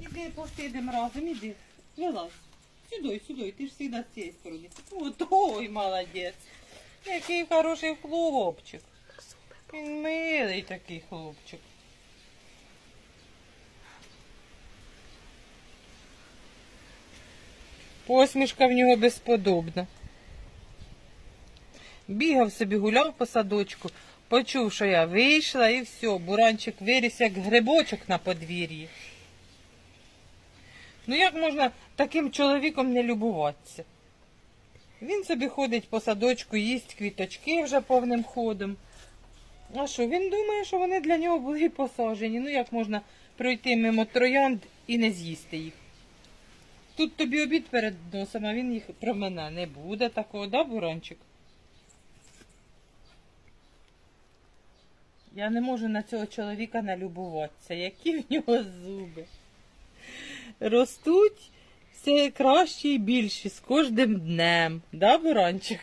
Іди посидимо разом, іди. Вилазь. Сюди, сюди, ти ж завжди з цієї сторони. От, ой, молодець. Який хороший хлопчик. Він милий такий хлопчик. Посмішка в нього безподобна. Бігав собі, гуляв по садочку, почув, що я вийшла і все, буранчик виріс як грибочок на подвір'ї. Ну як можна таким чоловіком не любуватися? Він собі ходить по садочку, їсть квіточки вже повним ходом. А що, він думає, що вони для нього були посаджені. Ну як можна пройти мимо троянд і не з'їсти їх? Тут тобі обід перед носом, а він їх про мене не буде такого, да, буранчик? Я не можу на цього чоловіка налюбуватися. Які в нього зуби. Ростуть все краще і більше з кожним днем. Да, буранчик?